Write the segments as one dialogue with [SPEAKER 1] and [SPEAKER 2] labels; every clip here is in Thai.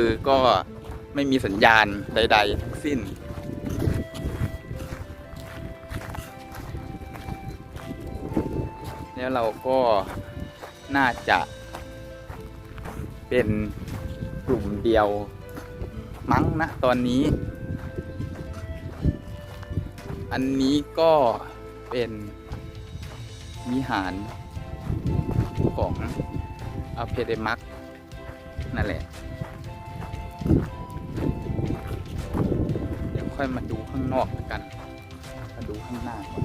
[SPEAKER 1] คือก็ไม่มีสัญญาณใด ๆ ทั้งสิ้น แล้วเราก็น่าจะเป็นกลุ่มเดียวมั้งนะตอนนี้ อันนี้ก็เป็นวิหารของอเพเดมักนั่นแหละ ค่อยมาดูข้างนอกกัน มาดูข้างหน้าก่อน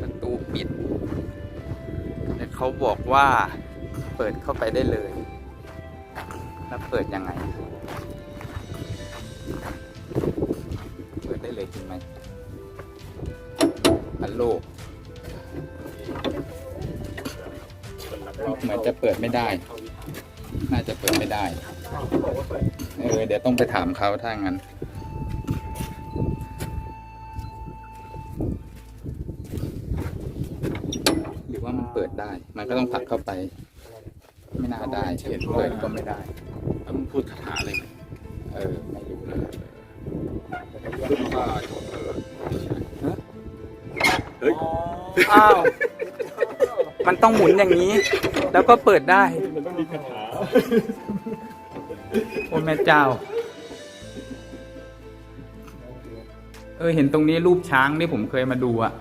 [SPEAKER 1] ประตูปิดแต่เขาบอกว่าเปิดเข้าไปได้เลย แล้วเปิดยังไง เปิดได้เลยจริงไหม ฮัลโหลเหมือนจะเปิดไม่ได้ น่าจะเปิดไม่ได้ เออ เดี๋ยวต้องไปถามเขาถ้างั้น หรือว่ามันเปิดได้ มันก็ต้องผลักเข้าไป ไม่น่าได้เห็นเปิดก็ไม่ได้
[SPEAKER 2] แล้วมึงพูดคาถาอะไรไหม
[SPEAKER 1] เออ ไม่รู้เลย
[SPEAKER 2] อ้า
[SPEAKER 1] ว มันต้องหมุนอย่างนี้ แล้วก็เปิดได้
[SPEAKER 2] มันต้องมีคาถา
[SPEAKER 1] โอ้แม่เจ้า เออเห็นตรงนี้รูปช้างที่ผมเคยมาดูอะ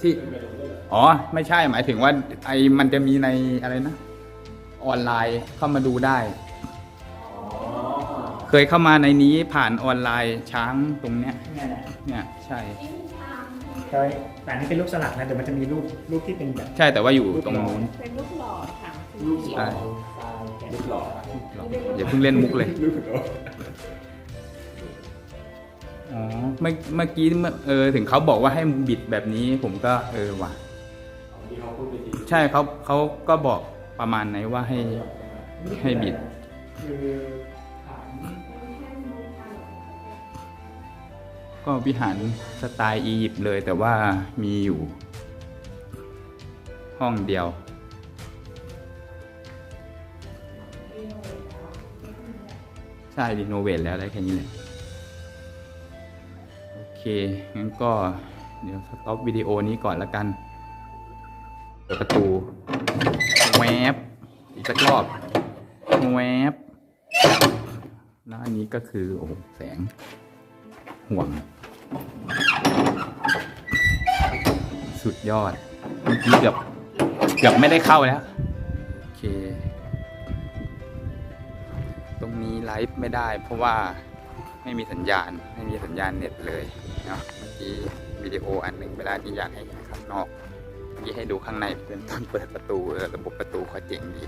[SPEAKER 1] ที่ อ๋อ ไม่ใช่หมายถึงว่า ไอมันจะมีในอะไรนะ ออนไลน์เข้ามาดูได้ เคยเข้ามาในนี้ผ่านออนไลน์ช้างตรงเนี้ย
[SPEAKER 3] เนี่ยแหละ
[SPEAKER 1] เนี่ยใช่
[SPEAKER 3] แต่แต่อันนี้เป็นรูปสลักนะเดี๋ยวมันจะมีรูปรูปที่เป็นแบบ
[SPEAKER 1] ใช่แต่ว่าอยู่ตรงนู้น
[SPEAKER 4] เป็นลูกหล่อถามสี
[SPEAKER 3] รูป
[SPEAKER 4] เขียว
[SPEAKER 1] ใช่
[SPEAKER 3] ทรายแกะ
[SPEAKER 2] รูปหล่อ
[SPEAKER 1] อย่าเพิ่งเล่นมุกเลย
[SPEAKER 2] รูปหล่อ
[SPEAKER 1] อ๋อเมื่อเมื่อกี้เมื่อเออถึงเขาบอกว่าให้บิดแบบนี้ผมก็เออว่ะ
[SPEAKER 2] ที่เขาพูดไปที
[SPEAKER 1] ใช่เขาเขาก็บอกประมาณไหนว่าให้ให้บิด
[SPEAKER 3] คือฐาน
[SPEAKER 1] ก็วิหารสไตล์อียิปต์เลยแต่ว่ามีอยู่ห้องเดียว ใช่รีโนเวทแล้วได้แค่นี้แหละ โอเค งั้นก็เดี๋ยวสต็อปวิดีโอนี้ก่อนละกัน เปิดประตู แวบอีกสักรอบ แวบแล้วอันนี้ก็คือ โอ้แสงห่วง สุดยอด เมื่อกี้เกือบเกือบไม่ได้เข้าแล้ว โอเค ตรงนี้ไลฟ์ไม่ได้ เพราะว่าไม่มีสัญญาณ ไม่มีสัญญาณเน็ตเลยเนาะเมื่อกี้วิดีโออันหนึ่งเวลาที่อยากให้เห็นข้างนอกเมื่อกี้ให้ดูข้างในเป็นตอนเปิดประตูระบบประตูเขาเจ๋งดี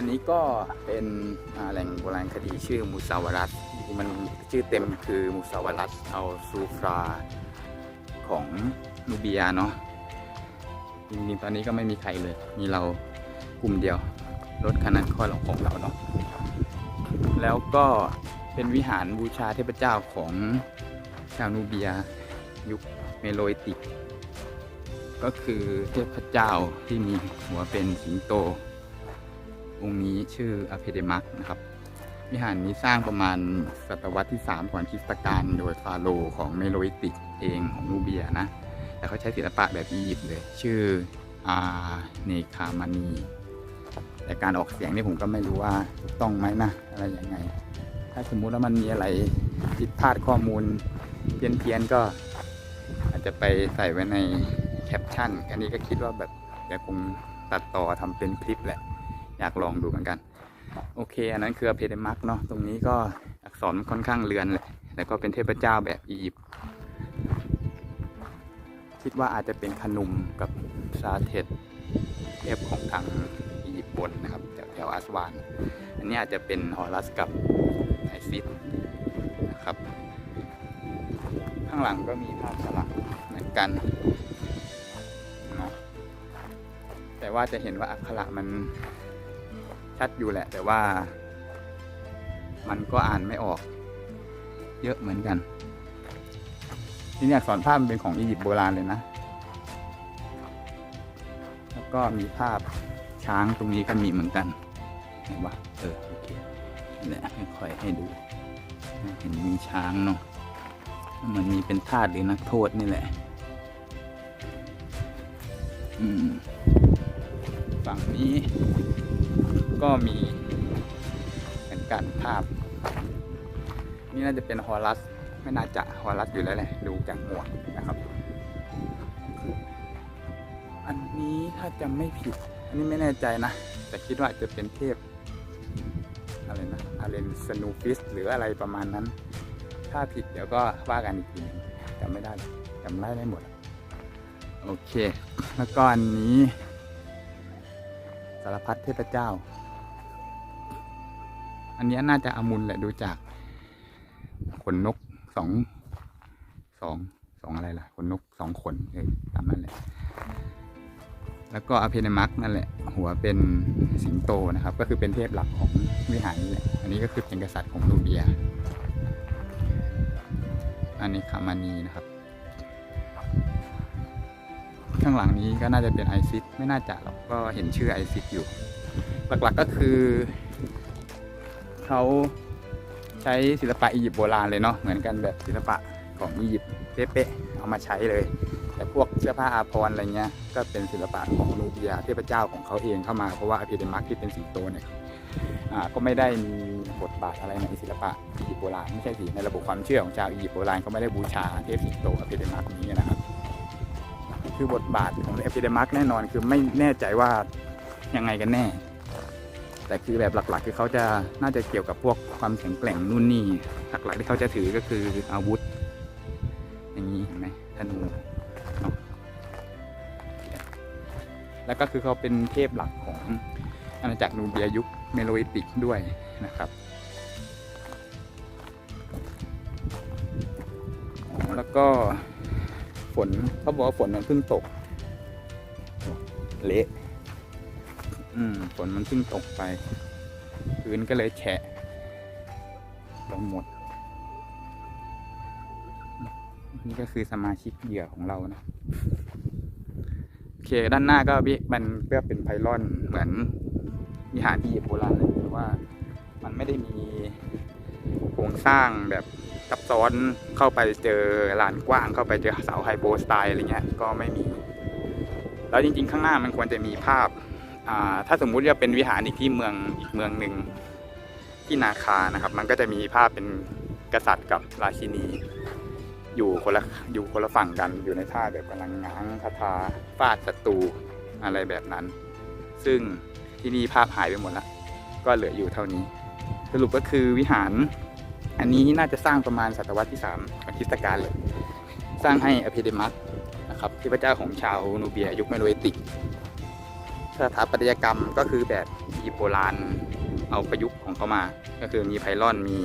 [SPEAKER 1] อันนี้ก็เป็นแหล่งโบราณคดีชื่อมูซาวรัสมันชื่อเต็มคือมูซาวรัสเอาซูฟราของนูเบียเนาะจริงๆตอนนี้ก็ไม่มีใครเลย มีเรากลุ่มเดียว รถคันนั้นข้อหลงของเราเนาะแล้วก็เป็นวิหารบูชาเทพเจ้าของชาวนูเบียยุคเมโลติก ก็คือเทพเจ้าที่มีหัวเป็นสิงโต องค์นี้ชื่ออเพเดมักนะครับวิหารนี้สร้างประมาณศตวรรษที่ 3 ก่อนคริสตกาลโดยฟาโรห์ของเมโลอิติกเองของนูเบียนะ แต่เขาใช้ศิลปะแบบอียิปต์เลย ชื่ออาเนคามานี แต่การออกเสียงนี่ผมก็ไม่รู้ว่าถูกต้องไหมนะ อะไรยังไง ถ้าสมมุติว่ามันมีอะไรผิดพลาดข้อมูลเพี้ยนๆก็อาจจะไปใส่ไว้ในแคปชั่น อันนี้ก็คิดว่าแบบเดี๋ยวคงตัดต่อทำเป็นคลิปแหละ อยากลองดูเหมือนกัน โอเค อันนั้นคือเพเดมักเนาะตรงนี้ก็อักษรค่อนข้างเลือนแหละแต่ก็เป็นเทพเจ้าแบบอียิปต์คิดว่าอาจจะเป็นขนุมกับซาเทตเทพของทางอียิปต์บนนะครับแถวแถวอัสวาน อันนี้อาจจะเป็นฮอรัสกับไอซิสนะครับ ข้างหลังก็มีภาพสลักเหมือนกันเนาะแต่ว่าจะเห็นว่าอักขระมัน ชัดอยู่แหละ แต่ว่า มันก็อ่านไม่ออก เยอะเหมือนกัน ที่นี่อักษรภาพมันเป็นของอียิปต์โบราณเลยนะ แล้วก็มีภาพช้างตรงนี้ก็มีเหมือนกันเห็นปะเออโอเคนี่แหละค่อยให้ดู เห็นมีช้างเนาะมันมีเป็นทาสหรือนักโทษนี่แหละ อืม ฝั่งนี้ ก็มีเหมือนกันภาพ นี่น่าจะเป็นฮอรัส ไม่น่าจะฮอรัสอยู่แล้วแหละดูจากหมวกนะครับ อันนี้ถ้าจำไม่ผิด อันนี้ไม่แน่ใจนะ แต่คิดว่าจะเป็นเทพอะไรนะอาเลนสนูฟิสหรืออะไรประมาณนั้น ถ้าผิดเดี๋ยวก็ว่ากันอีกทีจำไม่ได้จำได้ไม่หมด โอเค แล้วก็อันนี้ สารพัดเทพเจ้า อันนี้น่าจะอมุลแหละดูจากขนนกสองสองสองอะไรล่ะขนนกสองขนเออตามนั้นแหละ แล้วก็อเพนมักนั่นแหละ หัวเป็นสิงโตนะครับ ก็คือเป็นเทพหลักของวิหารนี้แหละอันนี้ก็คือเป็นกษัตริย์ของนูเบีย อันนี้คามานีนะครับ ข้างหลังนี้ก็น่าจะเป็นไอซิสไม่น่าจะหรอกก็เห็นชื่อไอซิสอยู่ หลักๆก็คือ เขาใช้ศิลปะอียิปต์โบราณเลยเนาะเหมือนกันแบบศิลปะของอียิปต์เป๊ะๆเอามาใช้เลย แต่พวกเสื้อผ้าอาภรณ์อะไรเงี้ยก็เป็นศิลปะของนูเบียเทพเจ้าของเขาเองเข้ามาเพราะว่าอภิเดมักที่เป็นสิงโตเนี่ยอ่าก็ไม่ได้มีบทบาทอะไรในศิลปะอียิปต์โบราณไม่ใช่สิในระบบความเชื่อของชาวอียิปต์โบราณเขาไม่ได้บูชาเทพสิงโตอภิเดมักนี้นะครับคือบทบาทของอภิเดมักแน่นอนคือไม่แน่ใจว่ายังไงกันแน่ แต่คือแบบหลักๆ คือเขาจะน่าจะเกี่ยวกับพวกความแข็งแกร่งนู่นนี่หลักๆที่เขาจะถือก็คืออาวุธ อย่างนี้เห็นไหมธนูแล้วก็คือเขาเป็นเทพหลักของอาณาจักรนูเบียยุคเมโลลิติกด้วยนะครับแล้วก็ฝนเขาบอกว่าฝนมันเพิ่งตก เละ อืมฝนมันเพิ่งตกไป พื้นก็เลยแฉะลงหมด นี่ก็คือสมาชิกเหยื่อของเรานะโอเคด้านหน้าก็มันเพื่อเป็นไพลอนเหมือนวิหารที่ยิปต์โบราณเลยแต่ว่ามันไม่ได้มีโครงสร้างแบบซับซ้อนเข้าไปเจอลานกว้าง เข้าไปเจอเสาไฮโบสไตล์อะไรเงี้ยก็ไม่มี แล้วจริงๆ ข้างหน้ามันควรจะมีภาพ ถ้าสมมุติว่าเป็นวิหารอีกที่เมืองอีกเมืองหนึ่งที่นาคานะครับ มันก็จะมีภาพเป็นกษัตริย์กับราชินี อยู่คนละอยู่คนละฝั่งกันอยู่ในท่าแบบกำลังง้างคาถาฟาดศัตรูอะไรแบบนั้น ซึ่งที่นี่ภาพหายไปหมดแล้วก็เหลืออยู่เท่านี้ สรุปก็คือวิหาร อันนี้น่าจะสร้างประมาณศตวรรษที่3ของคริสตกาลเลย สร้างให้อภิเดมัสนะครับที่พระเจ้าของชาวนูเบียยุคเมโรลิติก สถาปัตยกรรมก็คือแบบอียิปต์โบราณเอาประยุกต์ของเขามา ก็คือมีไพลอนมี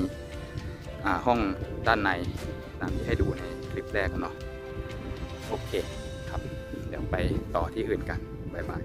[SPEAKER 1] ห้องด้านในตามที่ให้ดูในคลิปแรกเนาะโอเคครับ เดี๋ยวไปต่อที่อื่นกัน บ๊ายบาย